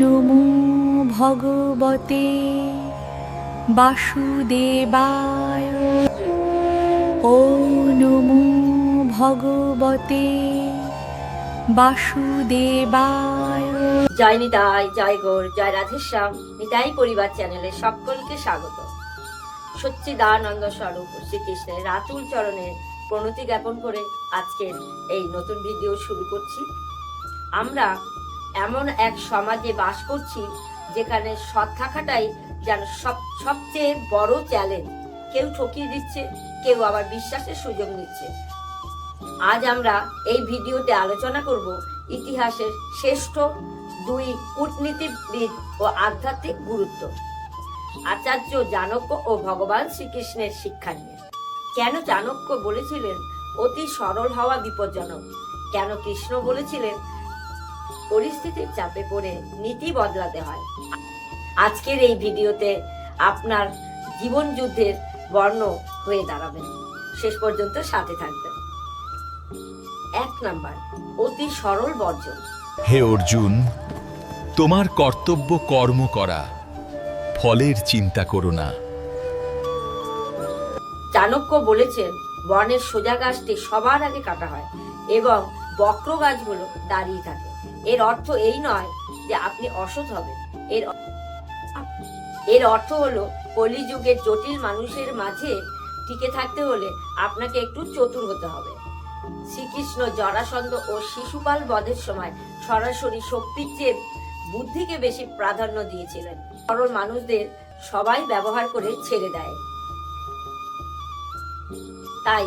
নমো ভগবতে বাসুদেবায়। ও নমো ভগবতে বাসুদেবায়। জয় নিতাই, জয় গৌর, জয় রাধেশ্যাম। নিতাই পরিবার চ্যানেলে সকলকে স্বাগত। সচ্চিদানন্দ স্বরূপ শ্রীকৃষ্ণের রাতুল চরণে প্রণতি জ্ঞাপন করে আজকের এই নতুন ভিডিও শুরু করছি। আমরা এমন এক সমাজে বাস করছি যেখানে সৎ থাকাটাই যেন সব, সবচেয়ে বড় চ্যালেঞ্জ কেউ ঠকিয়ে দিচ্ছে, কেউ আবার বিশ্বাসের সুযোগ নিচ্ছে। আজ আমরা এই ভিডিওতে আলোচনা করব ইতিহাসের শ্রেষ্ঠ দুই কূটনীতিবিদ ও আধ্যাত্মিক গুরুত্ব, আচার্য চাণক্য ও ভগবান শ্রীকৃষ্ণের শিক্ষা নিয়ে। কেন চাণক্য বলেছিলেন? অতি সরল হওয়া বিপজ্জনক। কেন কৃষ্ণ বলেছিলেন পরিস্থিতির চাপে পড়ে নীতি বদলাতে হয়। আজকের এই ভিডিওতে আপনার জীবন যুদ্ধের বর্ণ হয়ে দাঁড়াবেন শেষ পর্যন্ত সাথে থাকবেন। এক নাম্বার অতি সরল বর্জন। হে অর্জুন তোমার কর্তব্য কর্ম করা ফলের চিন্তা করো না। চাণক্য বলেছেন বনের সোজা গাছটি সবার আগে কাটা হয় এবং বক্র গাছগুলো দাঁড়িয়ে থাকে। এর অর্থ এই নয় যে আপনি অসৎ হবেন। এর এর অর্থ হলো, কলিযুগের জটিল মানুষের মাঝে টিকে থাকতে হলে আপনাকে একটু চতুর হতে হবে। শ্রীকৃষ্ণ জরাসন্ধ ও শিশুপাল বধের সময় সরাসরি শক্তির চেয়ে বুদ্ধিকে বেশি প্রাধান্য দিয়েছিলেন। সরল মানুষদের সবাই ব্যবহার করে ছেড়ে দেয়। তাই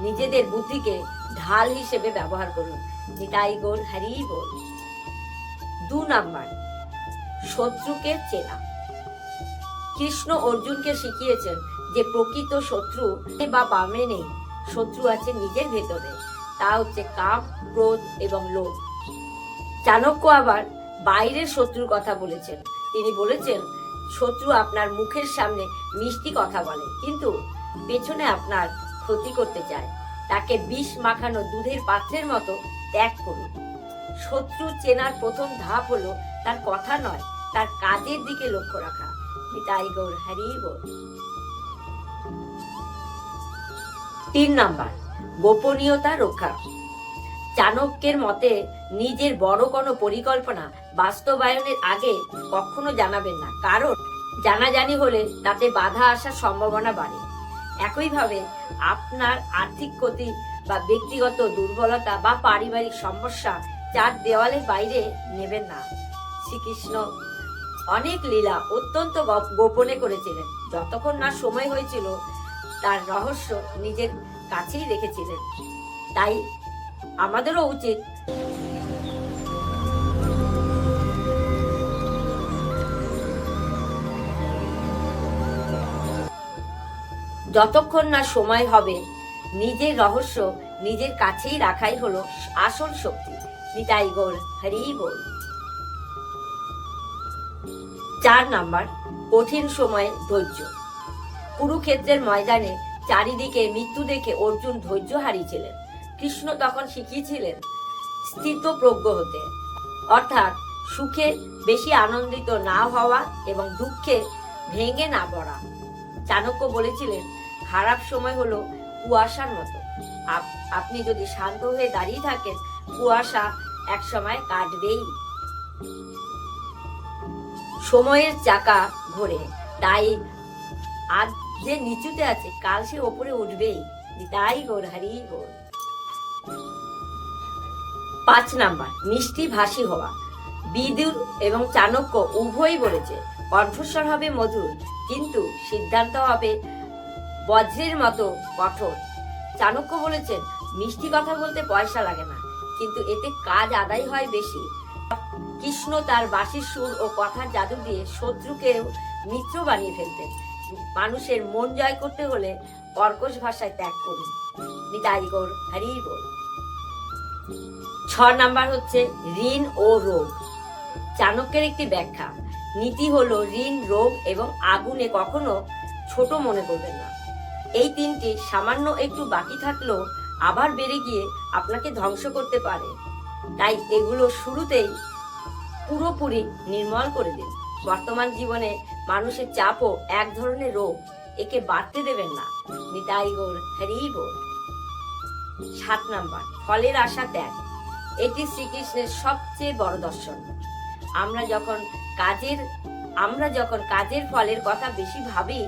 নিজেদের বুদ্ধিকে ঢাল হিসেবে ব্যবহার করুন। নিতাই গোল হারি বল। দু নাম্বার, শত্রুকে চেনা। কৃষ্ণ অর্জুনকে শিখিয়েছেন যে প্রকৃত শত্রু বা বামে নেই, শত্রু আছে নিজের ভেতরে। তা হচ্ছে কাম, ক্রোধ এবং লোভ। চাণক্য আবার বাইরের শত্রুর কথা বলেছেন। তিনি বলেছেন, শত্রু আপনার মুখের সামনে মিষ্টি কথা বলে, কিন্তু পেছনে আপনার ক্ষতি করতে চায়। তাকে বিষ মাখানো দুধের পাত্রের মতো ত্যাগ করুন। শত্রু চেনার প্রথম ধাপ হলো তার কথা নয়, তার কাজের দিকে লক্ষ্য রাখা। নিতাই গৌর হরি বল তিন নাম্বার, গোপনীয়তা রক্ষা। চাণক্যের মতে, নিজের বড় কোনো পরিকল্পনা বাস্তবায়নের আগে কখনো জানাবেন না, কারণ জানাজানি হলে তাতে বাধা আসার সম্ভাবনা বাড়ে। একইভাবে, আপনার আর্থিক ক্ষতি বা ব্যক্তিগত দুর্বলতা বা পারিবারিক সমস্যা চার দেওয়ালের বাইরে নেবেন না। শ্রীকৃষ্ণ অনেক লীলা অত্যন্ত গোপনে করেছিলেন। যতক্ষণ না সময় হয়েছিল, তার রহস্য নিজের কাছেই রেখেছিলেন। তাই আমাদেরও উচিত যতক্ষণ না সময় হবে, নিজের রহস্য নিজের কাছেই রাখাই হলো আসল শক্তি। নিতাই গোর হরি বল। চার নাম্বার, কঠিন সময়ে ধৈর্য। কুরুক্ষেত্রের ময়দানে চারিদিকে মৃত্যু দেখে অর্জুন ধৈর্য হারিয়েছিলেন। কৃষ্ণ তখন শিখিয়েছিলেন স্থিতপ্রজ্ঞ হতে। অর্থাৎ সুখে বেশি আনন্দিত না হওয়া এবং দুঃখে ভেঙে না পড়া। চাণক্য বলেছিলেন, খারাপ সময় হলো কুয়াশার মতো। আপ- আপনি যদি শান্ত হয়ে দাঁড়িয়ে থাকেন কুয়াশা এক সময় কাটবেই। সময়ের চাকা ঘোরে, তাই আজ যে নিচুতে আছে, কাল সে ওপরে উঠবেই। তাই গোর হারি গোর। পাঁচ নাম্বার, মিষ্টি ভাষী হওয়া। বিদুর এবং চাণক্য উভয়ই বলেছে, কণ্ঠস্বর হবে মধুর, কিন্তু সিদ্ধান্ত হবে বজ্রের মতো কঠোর। চাণক্য বলেছেন, মিষ্টি কথা বলতে পয়সা লাগে না। কিন্তু এতে কাজ আদায় হয় বেশি। কৃষ্ণ তার বাঁশির সুর ও কথার জাদু দিয়ে শত্রুকেও মিত্র বানিয়ে ফেলতেন। মানুষের মন জয় করতে হলে কর্কশ ভাষায় ত্যাগ করুন। নিতাই গৌর, হরি বল। ছ নাম্বার হচ্ছে ঋণ ও রোগ। চাণক্যের একটি ব্যাখ্যা। নীতি হলো ঋণ, রোগ এবং আগুনে কখনো ছোট মনে করবেন না। এই তিনটি সামান্য একটু বাকি থাকলেও আবার বেড়ে গিয়ে আপনাকে ধ্বংস করতে পারে। তাই এগুলো শুরুতেই পুরোপুরি নির্মল করে দিন। বর্তমান জীবনে মানুষের চাপও এক ধরনের রোগ। একে বাড়তে দেবেন না। নিতাই গোর, হরি বল। সাত নাম্বার, ফলের আশা ত্যাগ। এটি শ্রীকৃষ্ণের সবচেয়ে বড় দর্শন। আমরা যখন কাজের, আমরা যখন কাজের ফলের কথা বেশি ভাবি,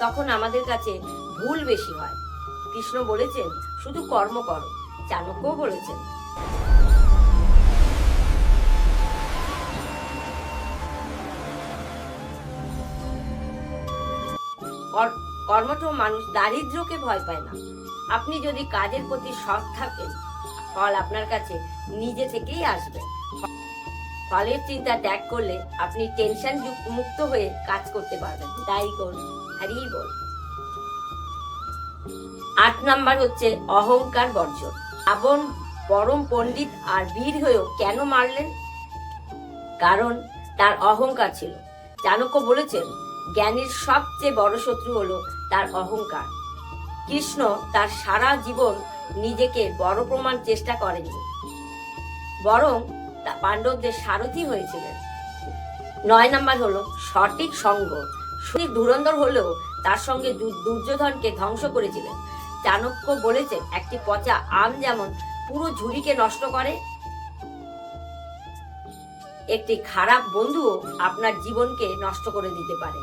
তখন আমাদের কাছে ভুল বেশি হয়। কৃষ্ণ বলেছেন শুধু কর্ম করো চাণক্যও বলেছেন। কর- কর্মঠ মানুষ দারিদ্র্যকে ভয় পায় না। আপনি যদি কাজের প্রতি সৎ থাকেন, ফল আপনার কাছে নিজে থেকেই আসবে। ফলের চিন্তা ত্যাগ করলে আপনি টেনশন মুক্ত হয়ে কাজ করতে পারবেন। তাই করুন হারি বল আট নাম্বার হচ্ছে অহংকার বর্জন। রাবণ পরম পণ্ডিত আর বীর হয়েও কেন মারলেন? কারণ তার অহংকার ছিল। চাণক্য বলেছেন, জ্ঞানীর সবচেয়ে বড় শত্রু হলো তার অহংকার। কৃষ্ণ তার সারা জীবন নিজেকে বড় প্রমাণ চেষ্টা করেননি। বরং তা পাণ্ডবদের সারথি হয়েছিলেন। নয় নাম্বার হলো সঠিক সঙ্গ। শুনি ধুরন্ধর হলেও তার সঙ্গে দুর্যোধনকে ধ্বংস করেছিলেন। চাণক্য বলেছেন, একটি পচা আম যেমন পুরো ঝুড়িকে নষ্ট করে, একটি খারাপ বন্ধুও আপনার জীবনকে নষ্ট করে দিতে পারে।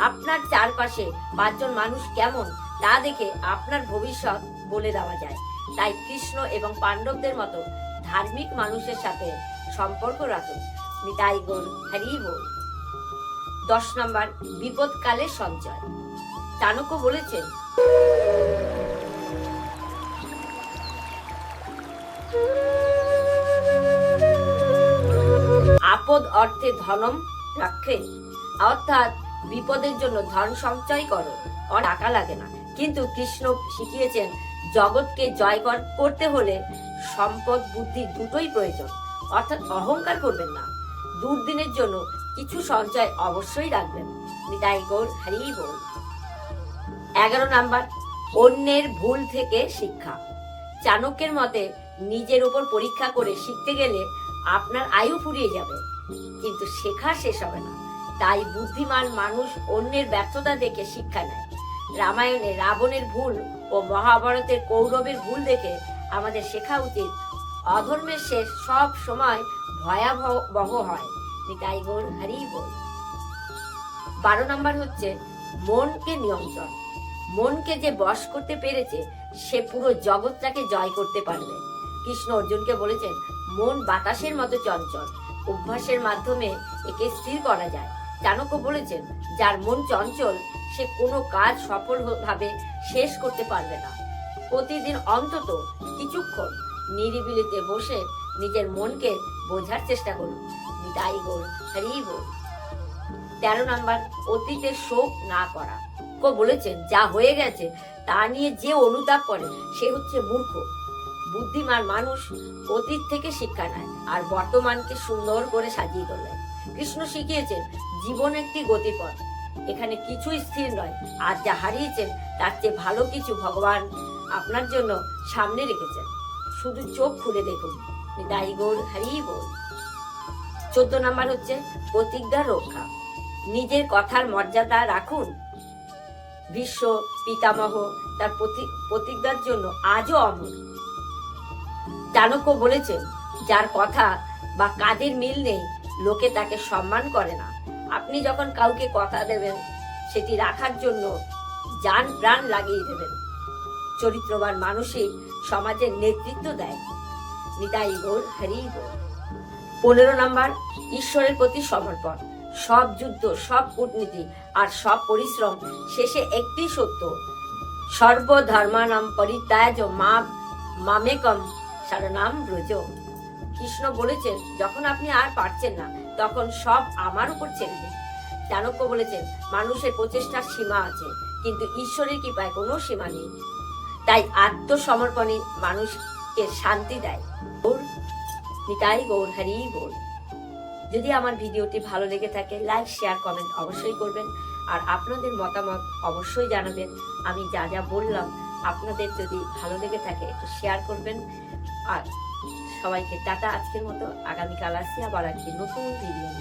আপনার চারপাশে পাঁচজন মানুষ কেমন তা দেখে আপনার ভবিষ্যৎ বলে দেওয়া যায়। তাই কৃষ্ণ এবং পাণ্ডবদের মতো ধার্মিক মানুষের সাথে সম্পর্ক রাখুন। নিতাই গোল হরি বল। দশ নম্বর, বিপদকালে সঞ্চয়। চাণক্য বলেছেন অর্থে ধনম রাখে। অর্থাৎ বিপদের জন্য ধন সঞ্চয় করো। টাকা লাগে না। কিন্তু কৃষ্ণ শিখিয়েছেন, জগৎকে জয় করতে হলে সম্পদ, বুদ্ধি দুটোই প্রয়োজন। অর্থাৎ অহংকার করবেন না। দুর্দিনের জন্য কিছু সঞ্চয় অবশ্যই রাখবেন। নিতাই গৌর হারি বল। এগারো নাম্বার, অন্যের ভুল থেকে শিক্ষা। চাণক্যের মতে নিজের উপর পরীক্ষা করে শিখতে গেলে আপনার আয়ু ফুরিয়ে যাবে। কিন্তু শেখা শেষ হবে না। তাই বুদ্ধিমান মানুষ অন্যের ব্যর্থতা দেখে শিক্ষা নেয়। রামায়ণে রাবণের ভুল ও মহাভারতের কৌরবের ভুল দেখে আমাদের শেখা উচিত, অধর্মের শেষ সব সময় ভয়াবহ হয়। নিতাই গোল হারি বল। বারো নম্বর হচ্ছে, মনকে নিয়ন্ত্রণ। মনকে যে বশ করতে পেরেছে, সে পুরো জগৎটাকে জয় করতে পারবে। কৃষ্ণ অর্জুনকে বলেছেন, মন বাতাসের মতো চঞ্চল। অভ্যাসের মাধ্যমে একে স্থির করা যায়। চাণক্য বলেছেন, যার মন চঞ্চল, সে কোনো কাজ সফল ভাবে শেষ করতে পারবে না। প্রতিদিন অন্তত কিছুক্ষণ নিরিবিলিতে বসে নিজের মনকে বোঝার চেষ্টা করুন। নিতাই গোল, হরি বল। তেরো নাম্বার, অতীতে শোক না করা। কো বলেছেন, যা হয়ে গেছে তা নিয়ে যে অনুতাপ করে, সে হচ্ছে মূর্খ। বুদ্ধিমান মানুষ অতীত থেকে শিক্ষা নেয় আর বর্তমানকে সুন্দর করে সাজিয়ে তোলে। কৃষ্ণ শিখিয়েছেন, জীবন একটি গতিপথ। এখানে কিছুই স্থির নয়। আর যা হারিয়েছেন, তার চেয়ে ভালো কিছু ভগবান আপনার জন্য সামনে রেখেছেন। শুধু চোখ খুলে দেখুন। নিতাই গৌর, হারি বল। চোদ্দ নাম্বার হচ্ছে, প্রতিজ্ঞা রক্ষা। নিজের কথার মর্যাদা রাখুন। বিশ্ব, পিতামহ, তার প্রতি- প্রতিজ্ঞার জন্য আজও অমর। চাণক্য বলেছেন, যার কথা বা কাজের মিল নেই, লোকে তাকে সম্মান করে না। আপনি যখন কাউকে কথা দেবেন, সেটি রাখার জন্য যান প্রাণ লাগিয়ে দেবেন। চরিত্রবান মানুষই সমাজের নেতৃত্ব দেয়। নিতাই গোর, হরি গোর। পনেরো নম্বর, ঈশ্বরের প্রতি সমর্পণ। সব যুদ্ধ, সব কূটনীতি আর সব পরিশ্রম শেষে একটি সত্য। সর্বধর্মানাম পরিত্যাজ মা মামেকম সারনাম ব্রজ। কৃষ্ণ বলেছেন, যখন আপনি আর পারছেন না, তখন সব আমার উপর ছেড়ে চাণক্য বলেছেন, মানুষের প্রচেষ্টার সীমা আছে, কিন্তু ঈশ্বরের কৃপায় কোনো সীমা নেই। তাই আত্মসমর্পণে মানুষকে শান্তি দেয়। গৌর নিতাই গৌর, হরি বল। যদি আমার ভিডিওটি ভালো লেগে থাকে, লাইক, শেয়ার, কমেন্ট অবশ্যই করবেন। আর আপনাদের মতামত অবশ্যই জানাবেন। আমি যা যা বললাম, আপনাদের যদি ভালো লেগে থাকে, একটু শেয়ার করবেন। আর সবাইকে টাটা আজকের মতো। আগামীকাল আসছি আবার একটি নতুন ভিডিও